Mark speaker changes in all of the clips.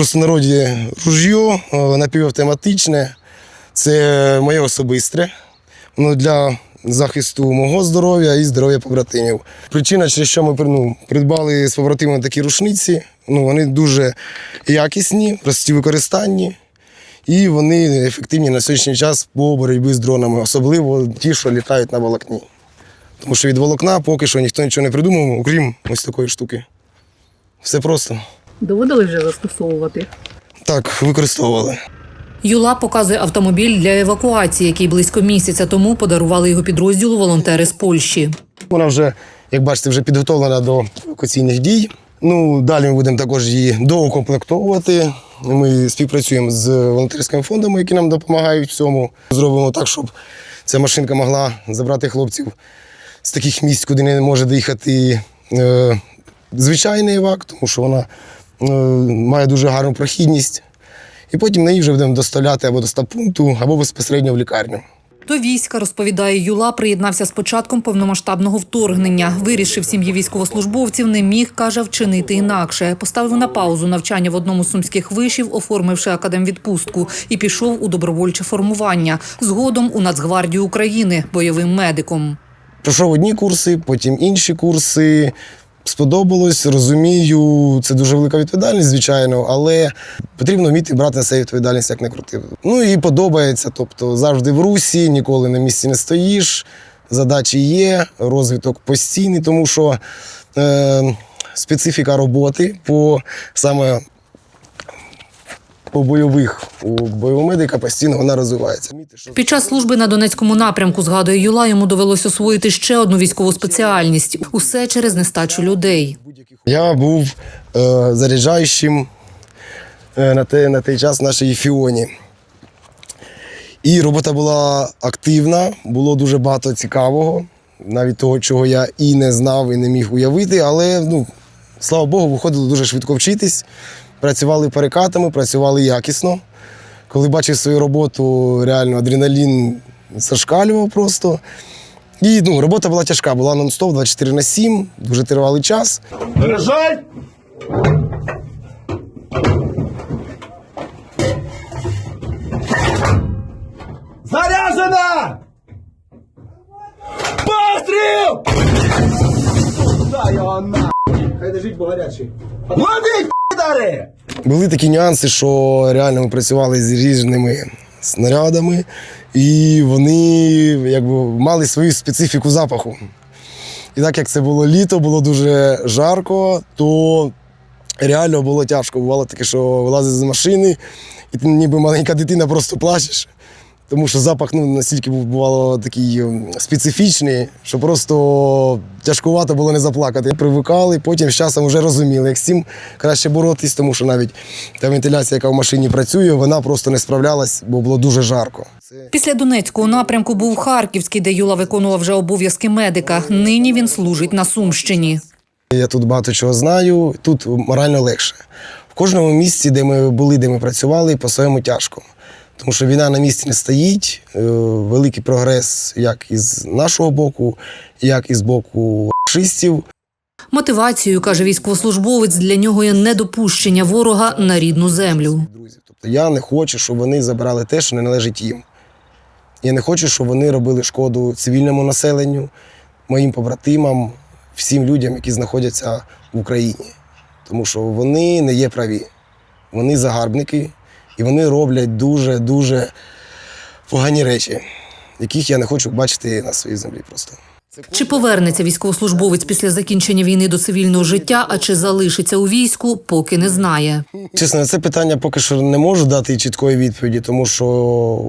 Speaker 1: простонароді ружьо е, напівавтоматичне. Це моє особисте. Воно для захисту мого здоров'я і здоров'я побратимів. Причина, через що ми ну, придбали з побратимами такі рушниці. Ну, вони дуже якісні, прості в використанні. І вони ефективні на сьогоднішній час по боротьбі з дронами, особливо ті, що літають на волокні. Тому що від волокна поки що ніхто нічого не придумав, окрім ось такої штуки. Все просто.
Speaker 2: Доводили вже застосовувати.
Speaker 1: Так, використовували.
Speaker 3: Юла показує автомобіль для евакуації, який близько місяця тому подарували його підрозділу волонтери з Польщі.
Speaker 1: Вона вже, як бачите, вже підготовлена до евакуаційних дій. Ну, далі ми будемо також її доукомплектовувати. Ми співпрацюємо з волонтерськими фондами, які нам допомагають в цьому. Зробимо так, щоб ця машинка могла забрати хлопців з таких місць, куди не може доїхати е, звичайний евак, тому що вона має дуже гарну прохідність. І потім на ній вже будемо доставляти або до стаб-пункту, або безпосередньо в лікарню.
Speaker 3: До війська, розповідає Юла, приєднався з початком повномасштабного вторгнення. Вирішив сім'ї військовослужбовців, не міг, каже, вчинити інакше. Поставив на паузу навчання в одному з сумських вишів, оформивши академвідпустку, і пішов у добровольче формування. Згодом у Нацгвардію України бойовим медиком.
Speaker 1: Пройшов одні курси, потім інші курси. Сподобалось, розумію, це дуже велика відповідальність, звичайно, але потрібно вміти брати на себе відповідальність як не крути. Ну і подобається, тобто завжди в русі, ніколи на місці не стоїш. Задачі є, розвиток постійний, тому що е, специфіка роботи по саме по бойових у бойового медика постійно вона розвивається.
Speaker 3: Під час служби на Донецькому напрямку, згадує Юла, йому довелось освоїти ще одну військову спеціальність. Усе через нестачу людей.
Speaker 1: Я був е, заряджаючим е, на, те, на той час в нашій Фіоні. І робота була активна, було дуже багато цікавого, навіть того, чого я і не знав, і не міг уявити. Але, ну, слава Богу, виходило дуже швидко вчитись. Працювали перекатами, працювали якісно. Коли бачив свою роботу, реально адреналін зашкалював просто. І ну, робота була тяжка, була нон-стоп 24 на 7, дуже тривалий час.
Speaker 4: Лежать! Заряжена! Постріл! Дай його на! Хай лежить, бо гарячий. Ловіть, пи***дари!
Speaker 1: Були такі нюанси, що реально ми працювали з різними снарядами, і вони якби мали свою специфіку запаху. І так як це було літо, було дуже жарко, то реально було тяжко. Бувало таке, що вилазиш з машини, і ти ніби маленька дитина просто плачеш. Тому що запах ну, настільки був бувало такий ем, специфічний, що просто тяжкувато було не заплакати. Привикали, потім з часом вже розуміли, як з цим краще боротись, тому що навіть та вентиляція, яка в машині працює, вона просто не справлялась, бо було дуже жарко.
Speaker 3: Після Донецького напрямку був Харківський, де Юла виконував вже обов'язки медика. Нині він служить на Сумщині.
Speaker 1: Я тут багато чого знаю, тут морально легше. В кожному місці, де ми були, де ми працювали, по-своєму тяжко. Тому що війна на місці не стоїть, е, великий прогрес як із нашого боку, як і з боку фашистів.
Speaker 3: Мотивацією, каже військовослужбовець, для нього є недопущення ворога на рідну землю.
Speaker 1: друзів. Тобто я не хочу, щоб вони забирали те, що не належить їм. Я не хочу, щоб вони робили шкоду цивільному населенню, моїм побратимам, всім людям, які знаходяться в Україні. Тому що вони не є праві. Вони загарбники і вони роблять дуже-дуже погані речі, яких я не хочу бачити на своїй землі просто.
Speaker 3: Чи повернеться військовослужбовець після закінчення війни до цивільного життя, а чи залишиться у війську, поки не знає.
Speaker 1: Чесно, це питання поки що не можу дати чіткої відповіді, тому що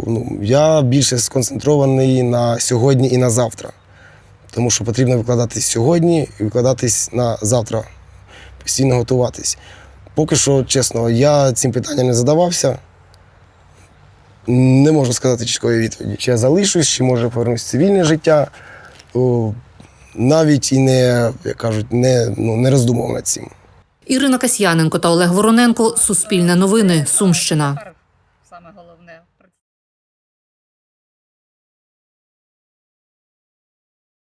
Speaker 1: ну, я більше сконцентрований на сьогодні і на завтра. Тому що потрібно викладатись сьогодні і викладатись на завтра, постійно готуватись. Поки що, чесно, я цим питанням не задавався. Не можу сказати чіткої відповіді. Чи я залишусь, чи може повернусь в цивільне життя. Навіть і не, як кажуть, не, ну, не роздумував над цим.
Speaker 3: Ірина Касьяненко та Олег Вороненко Суспільне новини. Сумщина.